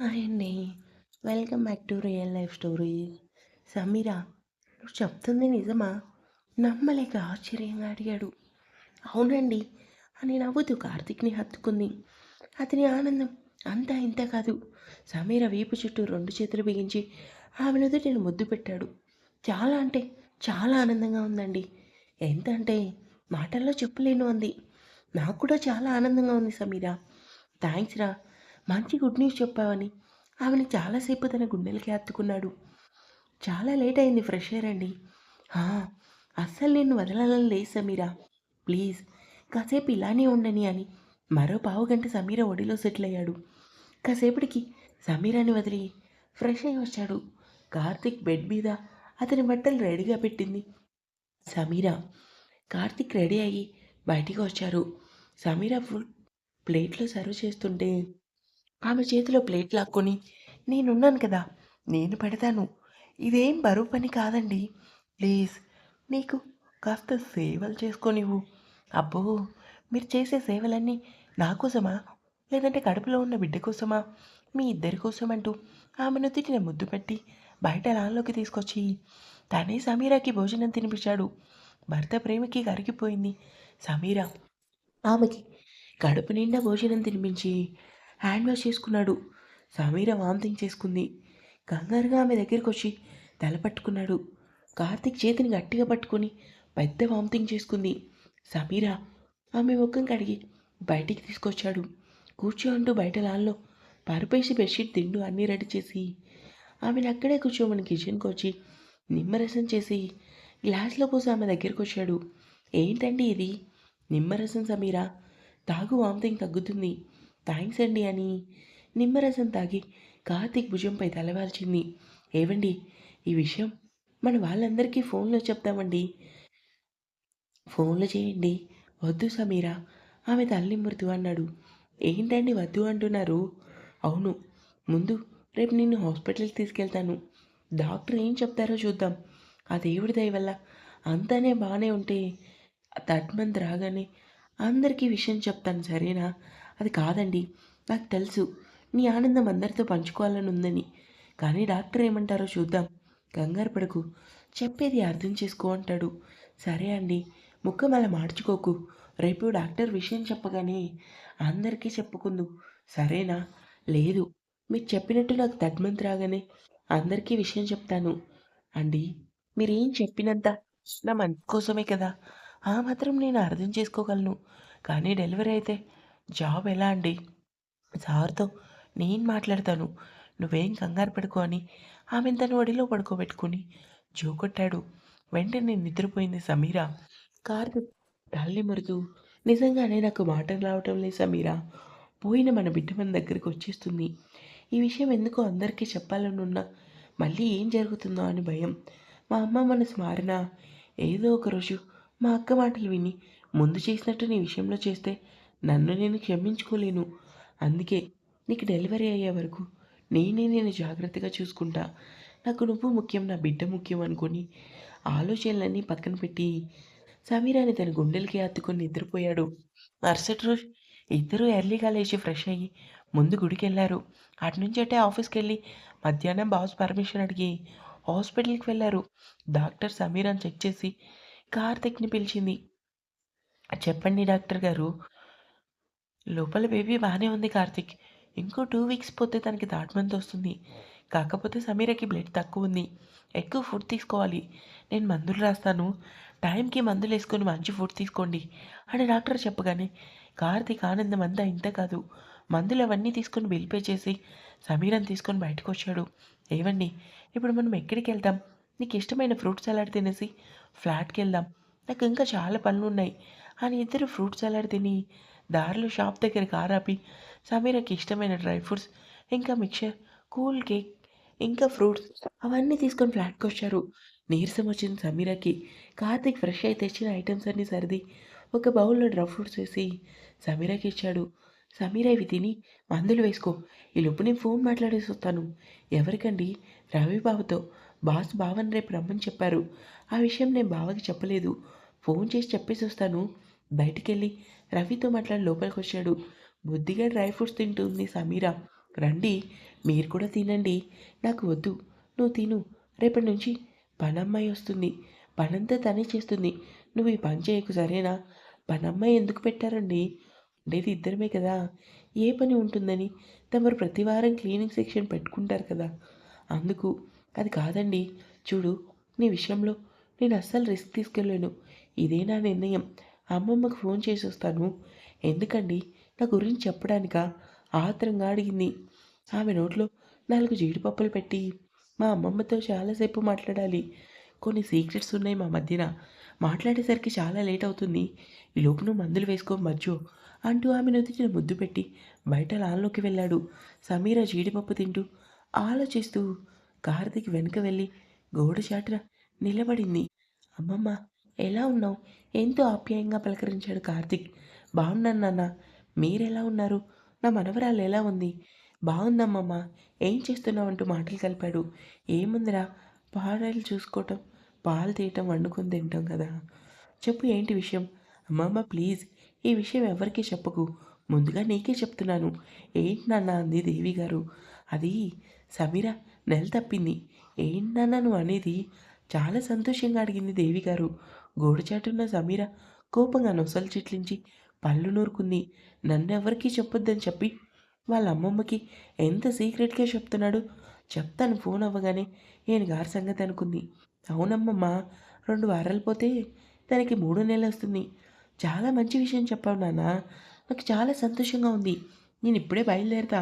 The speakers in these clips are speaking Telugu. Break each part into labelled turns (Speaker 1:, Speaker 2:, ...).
Speaker 1: హాయ్ అండి. Welcome back to real life story Sameera నువ్వు చెప్తుంది నిజమా? నమ్మలేక ఆశ్చర్యంగా అడిగాడు. అవునండి అని నవ్వుతూ కార్తిక్ని హత్తుకుంది. అతని ఆనందం అంతా ఇంత కాదు. సమీర వీపు చుట్టూ రెండు చేతులు బిగించి ఆమె నుదుటిని ముద్దు పెట్టాడు. చాలా అంటే చాలా ఆనందంగా ఉందండి. ఎంత అంటే మాటల్లో చెప్పలేను అంది. నాకు కూడా చాలా ఆనందంగా ఉంది సమీరా. థ్యాంక్స్ రా. మంచి గుడ్ న్యూస్ చెప్పావని. ఆమెను చాలాసేపు తన గుండెలకి హత్తుకున్నాడు చాలా లేట్ అయింది ఫ్రెష్ ఎయిర్ అండి. అస్సలు నేను వదలాలని లేదు సమీరా. ప్లీజ్ కాసేపు ఇలానే ఉండని అని మరో పావు గంట సమీర ఒడిలో సెటిల్ అయ్యాడు. కాసేపటికి సమీరాని వదిలి ఫ్రెష్ అయి వచ్చాడు. కార్తిక్ బెడ్ మీద అతని బట్టలు రెడీగా పెట్టింది. సమీరా కార్తిక్ రెడీ అయ్యి బయటికి వచ్చారు. సమీరా ఫుడ్ ప్లేట్లో సర్వ్ చేస్తుంటే ఆమె చేతిలో ప్లేట్ లాక్కొని నేనున్నాను కదా నేను పెడతాను. ఇదేం బరువు పని కాదండి. ప్లీజ్ నీకు కాస్త సేవలు చేసుకోనివ్వు. అబ్బో మీరు చేసే సేవలన్నీ నా కోసమా? లేదంటే కడుపులో ఉన్న బిడ్డ కోసమా? మీ ఇద్దరి కోసం అంటూ ఆమెను తిట్టిన ముద్దు పెట్టి బయట లాన్లోకి తీసుకొచ్చి తనే సమీరాకి భోజనం తినిపించాడు. భర్త ప్రేమకి కరిగిపోయింది. సమీరా ఆమెకి కడుపు నిండా భోజనం తినిపించి హ్యాండ్ వాష్ చేసుకున్నాడు. సమీర వామిటింగ్ చేసుకుంది. కంగారుగా ఆమె దగ్గరికి వచ్చి తల పట్టుకున్నాడు. కార్తిక్ చేతిని గట్టిగా పట్టుకొని పెద్ద వామిటింగ్ చేసుకుంది. సమీర ఆమె ముఖం కడిగి బయటికి తీసుకొచ్చాడు. కూర్చో అంటూ బయట లాల్లో పరుపేసి బెడ్షీట్ తిండు అన్నీ రెడీ చేసి ఆమెను అక్కడే కూర్చోమని కిచెన్కి వచ్చి నిమ్మరసం చేసి గ్లాస్లో పోసి ఆమె దగ్గరికి వచ్చాడు ఏంటండి ఇది? నిమ్మరసం సమీరా తాగు వామితింగ్ తగ్గుతుంది. థ్యాంక్స్ అండి అని నిమ్మరసం తాగి కార్తీక్ భుజంపై తలవాల్చింది. ఏవండి ఈ విషయం మన వాళ్ళందరికీ ఫోన్లో చెప్తామండి. ఫోన్లు చేయండి. వద్దు సమీరా ఆమె తల్లి మృతు అన్నాడు. ఏంటండి వద్దు అంటున్నారు? అవును ముందు రేపు నిన్ను హాస్పిటల్కి తీసుకెళ్తాను. డాక్టర్ ఏం చెప్తారో చూద్దాం. ఆ దేవుడి దయ వల్ల అంతానే బాగానే ఉంటే తట్మంత్ రాగానే అందరికీ విషయం చెప్తాను సరేనా? అది కాదండి. నాకు తెలుసు. నీ ఆనందం అందరితో పంచుకోవాలని ఉందని. కానీ డాక్టర్ ఏమంటారో చూద్దాం. కంగారు పడకు. చెప్పేది అర్థం చేసుకో అంటాడు. సరే అండి. ముఖం అలా మార్చుకోకు. రేపు డాక్టర్ విషయం చెప్పగానే అందరికీ చెప్పుకుందు. సరేనా? లేదు. మీరు చెప్పినట్టు నాకు తడ్మంత్ రాగానే అందరికీ విషయం చెప్తాను. అండి మీరేం చెప్పినంత నా మంచి కోసమే కదా? ఆ మాత్రం నేను అర్థం చేసుకోగలను. కానీ డెలివరీ అయితే జాబ్ ఎలా అండి? సార్తో నేను మాట్లాడతాను. నువ్వేం కంగారు పడుకో అని ఆమె తన ఒడిలో పడుకోబెట్టుకుని జోకొట్టాడు వెంటనే నిద్రపోయింది సమీరా. కారు తల్లి మరుతూ నిజంగానే నాకు మాటలు రావటం లేదు సమీరా. పోయిన మన బిడ్డ మన దగ్గరికి వచ్చేస్తుంది. ఈ విషయం ఎందుకో అందరికీ చెప్పాలనున్నా మళ్ళీ ఏం జరుగుతుందో అని భయం. మా అమ్మ మనసు మారినా ఏదో ఒకరోజు మా అక్క మాటలు విని ముందు చేసినట్టు నీ విషయంలో చేస్తే నన్ను నేను క్షమించుకోలేను. అందుకే నీకు డెలివరీ అయ్యే వరకు నేనే నేను జాగ్రత్తగా చూసుకుంటా. నాకు నువ్వు ముఖ్యం నా బిడ్డ ముఖ్యం అనుకొని ఆలోచనలన్నీ పక్కన పెట్టి సమీరాని తన గుండెలకి హత్తుకొని నిద్రపోయాడు. మరుసటి రోజు ఇద్దరూ ఎర్లీగా లేచి ఫ్రెష్ అయ్యి ముందు గుడికి వెళ్ళారు అటు నుంచి అటే ఆఫీస్కి వెళ్ళి మధ్యాహ్నం బాస్ పర్మిషన్ అడిగి హాస్పిటల్కి వెళ్ళారు డాక్టర్ సమీరాని చెక్ చేసి కార్తిక్ని పిలిచింది. చెప్పండి డాక్టర్ గారు లోపల బేబీ బాగానే ఉంది కార్తిక్. ఇంకో టూ వీక్స్ పోతే తనకి థర్డ్ మంత్ వస్తుంది. కాకపోతే సమీరకి బ్లడ్ తక్కువ ఉంది. ఎక్కువ ఫుడ్ తీసుకోవాలి. నేను మందులు రాస్తాను. టైంకి మందులు వేసుకొని మంచి ఫుడ్ తీసుకోండి అని డాక్టర్ చెప్పగానే కార్తిక్ ఆనందం అంతా ఇంత కాదు. మందులు అవన్నీ తీసుకొని బిల్ పే చేసి సమీరం తీసుకొని బయటకు వచ్చాడు. ఏవండి ఇప్పుడు మనం ఎక్కడికి వెళ్దాం? నీకు ఇష్టమైన ఫ్రూట్ సలాడ్ తినేసి ఫ్లాట్కి వెళ్దాం. నాకు ఇంకా చాలా పనులు ఉన్నాయి. అని ఇద్దరు ఫ్రూట్ సలాడ్ తిని దారిలో షాప్ దగ్గర కార్ ఆపి సమీరకి ఇష్టమైన డ్రై ఫ్రూట్స్ ఇంకా మిక్చర్ కూల్ కేక్ ఇంకా ఫ్రూట్స్ అవన్నీ తీసుకొని ఫ్లాట్కి వచ్చారు. నీరసం వచ్చింది సమీరకి. కార్తీక్ ఫ్రెష్ అయి తెచ్చిన ఐటమ్స్ అన్నీ సర్ది ఒక బౌల్లో డ్రై ఫ్రూట్స్ వేసి సమీరకి ఇచ్చాడు. సమీర ఇవి తిని మందులు వేసుకో. ఈ లోపు నేను ఫోన్ మాట్లాడేసి వస్తాను. ఎవరికండి? రవి బావతో బాస్ బావని రేపు రమ్మని చెప్పారు. ఆ విషయం నేను బావకి చెప్పలేదు. ఫోన్ చేసి చెప్పేసి వస్తాను. బయటికెళ్ళి రవితో మాట్లాడి లోపలికి వచ్చాడు బుద్ధిగా డ్రై ఫ్రూట్స్ తింటుంది సమీర. రండి మీరు కూడా తినండి. నాకు వద్దు నువ్వు తిను. రేపటి నుంచి పనమ్మాయి వస్తుంది. పనంతా తనే చేస్తుంది. నువ్వు ఈ పని చేయకు సరేనా? పనమ్మాయి ఎందుకు పెట్టారండి? ఉండేది ఇద్దరమే కదా. ఏ పని ఉంటుందని తమరు ప్రతి వారం క్లీనింగ్ సెక్షన్ పెట్టుకుంటారు కదా. అందుకు అది కాదండి. చూడు నీ విషయంలో నేను అస్సలు రిస్క్ తీసుకెళ్ళాను ఇదే నా నిర్ణయం. అమ్మమ్మకు ఫోన్ చేసి వస్తాను. ఎందుకండి? నా గురించి చెప్పడానిక? ఆత్రంగా అడిగింది. ఆమె నోట్లో నాలుగు జీడిపప్పులు పెట్టి మా అమ్మమ్మతో చాలాసేపు మాట్లాడాలి. కొన్ని సీక్రెట్స్ ఉన్నాయి మా మధ్యన. మాట్లాడేసరికి చాలా లేట్ అవుతుంది. ఈ లోపును మందులు వేసుకో మధ్య అంటూ ఆమె నుదిటిన ముద్దు పెట్టి బయట లాన్లోకి వెళ్ళాడు. సమీర జీడిపప్పు తింటూ ఆలోచిస్తూ కార్తీక్ వెనుక వెళ్ళి గోడ చాటున నిలబడింది. అమ్మమ్మ ఎలా ఉన్నావు? ఎంతో ఆప్యాయంగా పలకరించాడు కార్తిక్. బాగున్నాను నాన్న. మీరెలా ఉన్నారు? నా మనవరాలు ఎలా ఉంది? బాగుందమ్మమ్మ ఏం చేస్తున్నావు అంటూ మాటలు కలిపాడు. ఏముందిరా? పాడలు చూసుకోవటం పాలు తీయటం వండుకొని తింటాం కదా. చెప్పు ఏంటి విషయం? అమ్మమ్మ ప్లీజ్. ఈ విషయం ఎవరికీ చెప్పకు. ముందుగా నీకే చెప్తున్నాను. ఏంటి నాన్న అంది దేవి గారు. అది సమీర నెల తప్పింది. ఏంటి నాన్న నువ్వు అనేది చాలా సంతోషంగా అడిగింది దేవి గారు. గోడచాటున్న సమీర కోపంగా నొసలు చిట్లించి పళ్ళు నూరుకుంది. నన్నెవరికీ చెప్పొద్దని చెప్పి వాళ్ళ అమ్మమ్మకి ఎంత సీక్రెట్గా చెప్తున్నాడు? చెప్తాను ఫోన్ అవ్వగానే నేను గారి సంగతి అనుకుంది. అవునమ్మమ్మ రెండు వారాలు పోతే తనకి మూడు నెలలు వస్తుంది. చాలా మంచి విషయం చెప్పావు నాన్న. నాకు చాలా సంతోషంగా ఉంది. నేను ఇప్పుడే బయలుదేరుతా.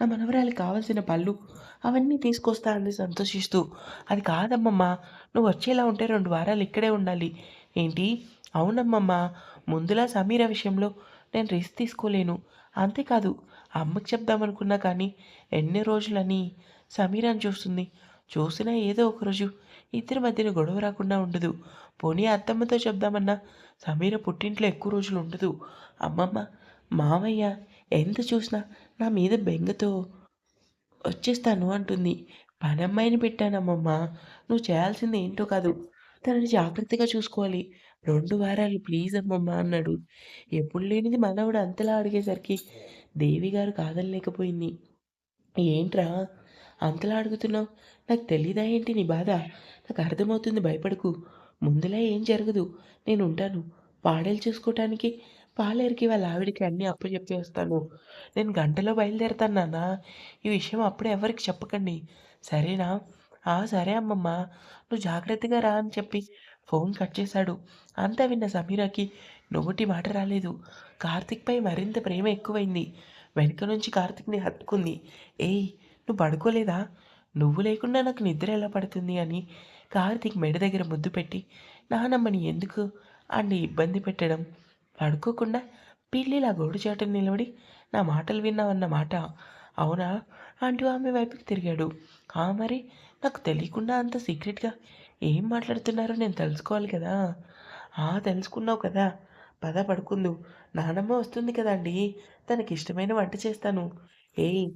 Speaker 1: నా మనవరాలికి కావాల్సిన పళ్ళు అవన్నీ తీసుకొస్తా అంది సంతోషిస్తూ. అది కాదమ్మమ్మ నువ్వు వచ్చేలా ఉంటే రెండు వారాలు ఇక్కడే ఉండాలి. ఏంటి? అవునమ్మమ్మ ముందులా సమీర విషయంలో నేను రిస్క్ తీసుకోలేను. అంతేకాదు అమ్మకి చెప్దామనుకున్నా కానీ ఎన్ని రోజులని సమీరాని చూస్తుంది. చూసినా ఏదో ఒకరోజు ఇద్దరి మధ్యన గొడవ రాకుండా ఉండదు. పోనీ అత్తమ్మతో చెప్దామన్నా సమీర పుట్టింట్లో ఎక్కువ రోజులు ఉండదు. అమ్మమ్మ మావయ్య ఎంత చూసినా నా మీద బెంగతో వచ్చేస్తాను అంటుంది. పనమ్మాయిని పెట్టానమ్మమ్మ నువ్వు చేయాల్సింది ఏంటో కాదు. తనని జాగ్రత్తగా చూసుకోవాలి. రెండు వారాలు ప్లీజ్ అమ్మమ్మ అన్నాడు. ఎప్పుడు లేనిది మనవడు అంతలా అడిగేసరికి దేవి గారు కాదనలేకపోయింది ఏంట్రా? అంతలా అడుగుతున్నావు? నాకు తెలీదా ఏంటి నీ బాధ? నాకు అర్థమవుతుంది. భయపడకు. ముందులా ఏం జరగదు. నేను ఉంటాను. పాడేలు చూసుకోవటానికి పాలేరుకి వాళ్ళ ఆవిడికి అన్నీ అప్పు వస్తాను నేను గంటలో బయలుదేరుతాను నాన్న. ఈ విషయం అప్పుడే ఎవరికి చెప్పకండి. సరేనా? ఆ సరే అమ్మమ్మ. నువ్వు జాగ్రత్తగా రా అని చెప్పి ఫోన్ కట్ చేశాడు. అంతా విన్న సమీరాకి నోటి మాట రాలేదు. కార్తిక్పై మరింత ప్రేమ ఎక్కువైంది. వెనుక నుంచి కార్తిక్ని హత్తుకుంది. ఏయ్ నువ్వు పడుకోలేదా? నువ్వు లేకుండా నాకు నిద్ర ఎలా పడుతుంది అని కార్తిక్ మెడ దగ్గర ముద్దు పెట్టి నానమ్మని ఎందుకు? అన్ని ఇబ్బంది పెట్టడం. పడుకోకుండా పిల్లిలా గోడుచాటను నిలబడి నా మాటలు విన్నావన్న మాట. అవునా? అంటూ ఆమె వైపుకి తిరిగాడు. ఆ మరి నాకు తెలియకుండా అంత సీక్రెట్గా ఏం మాట్లాడుతున్నారో నేను తెలుసుకోవాలి కదా? ఆ తెలుసుకున్నావు కదా. పద పడుకుందు. నానమ్మ వస్తుంది కదండి తనకి ఇష్టమైన వంట చేస్తాను. ఏయ్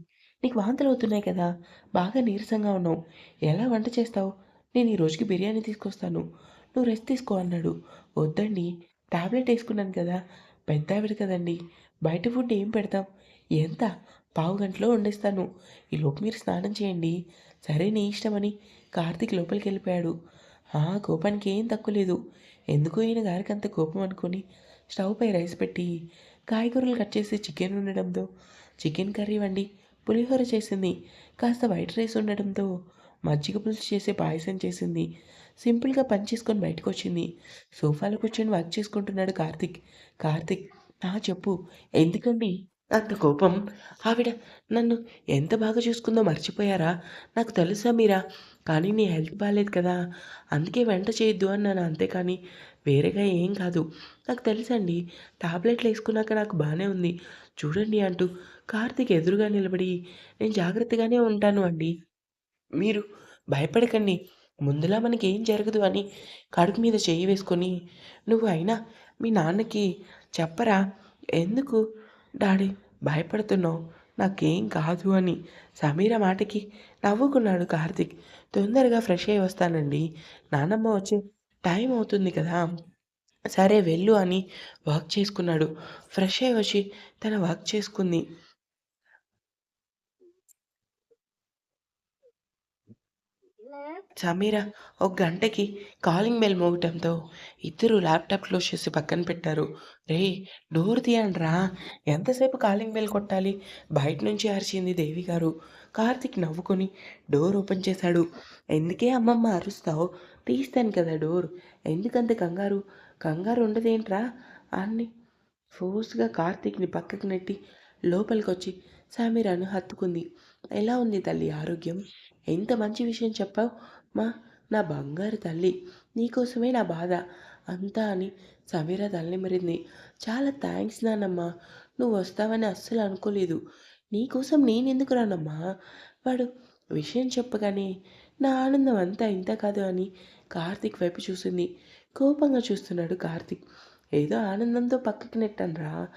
Speaker 1: నీకు వాంతులు అవుతున్నాయి కదా. బాగా నీరసంగా ఉన్నావు. ఎలా వంట చేస్తావు? నేను ఈ రోజుకి బిర్యానీ తీసుకొస్తాను. నువ్వు రెస్ట్ తీసుకో అన్నాడు. వద్దండి. టాబ్లెట్ వేసుకున్నాను కదా పెద్ద ఆవిడ కదండి. బయట ఫుడ్ ఏం పెడతాం? ఎంత? పావు గంటలో వండేస్తాను. ఈ లోపు మీరు స్నానం చేయండి. సరే నీ ఇష్టమని కార్తీక్ లోపలికి వెళ్ళిపోయాడు. ఆ కోపానికి ఏం తక్కువ లేదు. ఎందుకు ఈయన గారికి అంత కోపం అనుకొని స్టవ్ పై రైస్ పెట్టి కాయగూరలు కట్ చేసి చికెన్ ఉండడంతో చికెన్ కర్రీ వండి పులిహోర చేసింది. కాస్త వైట్ రైస్ ఉండడంతో మజ్జిగ పులుసు చేసే పాయసం చేసింది. సింపుల్గా పని చేసుకొని బయటకు వచ్చింది సోఫాలో కూర్చొని వర్క్ చేసుకుంటున్నాడు కార్తిక్. కార్తిక్ నా చెప్పు ఎందుకండి అంత కోపం? ఆవిడ నన్ను ఎంత బాగా చూసుకుందో మర్చిపోయారా? నాకు తెలుసా మీరా కానీ నీ హెల్త్ బాగాలేదు కదా. అందుకే వెంట చేయొద్దు అన్నాను అంతేకాని వేరేగా ఏం కాదు. నాకు తెలుసండి టాబ్లెట్లు వేసుకున్నాక నాకు బాగానే ఉంది. చూడండి అంటూ కార్తీక్ ఎదురుగా నిలబడి నేను జాగ్రత్తగానే ఉంటాను అండి. మీరు భయపడకండి. ముందులా మనకి ఏం జరగదు అని కడుపు మీద చేయి వేసుకొని నువ్వు అయినా మీ నాన్నకి చెప్పరా? ఎందుకు? డాడీ భయపడుతున్నావు. నాకేం కాదు అని సమీర మాటకి నవ్వుకున్నాడు కార్తిక్. తొందరగా ఫ్రెష్ అయ్యి వస్తానండి. నానమ్మ వచ్చే టైం అవుతుంది కదా. సరే వెళ్ళు అని వర్క్ చేసుకున్నాడు. ఫ్రెష్ అయ్యి వచ్చి తన వర్క్ చేసుకుంది. సమీరా ఒక గంటకి కాలింగ్ బెల్ మోగటంతో ఇద్దరు ల్యాప్టాప్ క్లోజ్ చేసి పక్కన పెట్టారు. రే డోర్ తీయండిరా. ఎంతసేపు కాలింగ్ బెల్ కొట్టాలి? బయట నుంచి అరిచింది దేవి గారు. కార్తిక్ నవ్వుకొని డోర్ ఓపెన్ చేశాడు. ఎందుకే అమ్మమ్మ అరుస్తావు? తీస్తాను కదా డోర్. ఎందుకంత కంగారు? కంగారు ఉండదేంట్రా? అన్ని ఫోర్స్గా కార్తీక్ని పక్కకు నెట్టి లోపలికి వచ్చి సమీరాను హత్తుకుంది. ఎలా ఉంది తల్లి ఆరోగ్యం? ఎంత మంచి విషయం చెప్పావు? మా నా బంగారు తల్లి నీకోసమే నా బాధ. అంతా అని సమీర తల్లిమరింది చాలా థ్యాంక్స్ నానమ్మా నువ్వు వస్తావని అస్సలు అనుకోలేదు. నీకోసం నేనెందుకు రానమ్మా? వాడు విషయం చెప్పగానే నా ఆనందం అంతా ఇంత కాదు అని కార్తిక్ వైపు చూసింది. కోపంగా చూస్తున్నాడు కార్తిక్. ఏదో ఆనందంతో పక్కకి నెట్టనరా?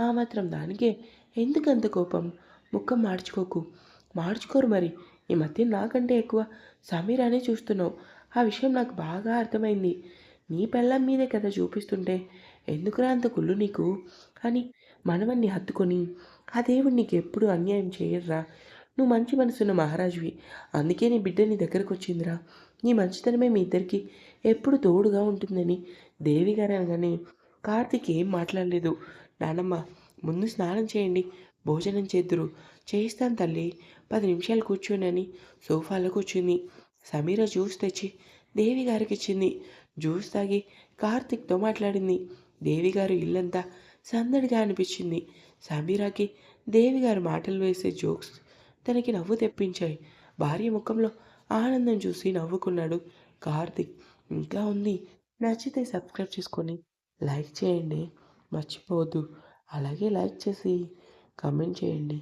Speaker 1: ఆ మాత్రం దానికే ఎందుకంత కోపం? ముఖం మార్చుకోకు. మార్చుకోరు మరి. ఈ మధ్య నాకంటే ఎక్కువ సమీరానే చూస్తున్నావు. ఆ విషయం నాకు బాగా అర్థమైంది. నీ పెళ్ళం మీదే కదా చూపిస్తుంటే ఎందుకురా అంత కుళ్ళు నీకు? అని మనవన్ని హత్తుకొని ఆ దేవుడు నీకు ఎప్పుడు అన్యాయం చేయర్రా? నువ్వు మంచి మనసున్న మహారాజువి. అందుకే నీ బిడ్డ నీ దగ్గరకు వచ్చిందిరా నీ మంచితనమే మీ ఇద్దరికి ఎప్పుడు తోడుగా ఉంటుందని దేవి గారు అనగానే కార్తీక్ ఏం మాట్లాడలేదు. నానమ్మ ముందు స్నానం చేయండి. భోజనం చేద్దురు. చేయిస్తాను తల్లి. పది నిమిషాలు కూర్చోనని సోఫాలో కూర్చుంది. సమీర జ్యూస్ తెచ్చి దేవి గారికి ఇచ్చింది జ్యూస్ తాగి కార్తిక్తో మాట్లాడింది. దేవి గారు ఇల్లంతా సందడిగా అనిపించింది. సమీరాకి దేవి గారు మాటలు వేసే జోక్స్ తనకి నవ్వు తెప్పించాయి. భార్య ముఖంలో ఆనందం చూసి నవ్వుకున్నాడు కార్తిక్. ఇంకా ఉంది. నచ్చితే సబ్స్క్రైబ్ చేసుకొని లైక్ చేయండి. మర్చిపోవద్దు. అలాగే లైక్ చేసి కమెంట్ చేయండి.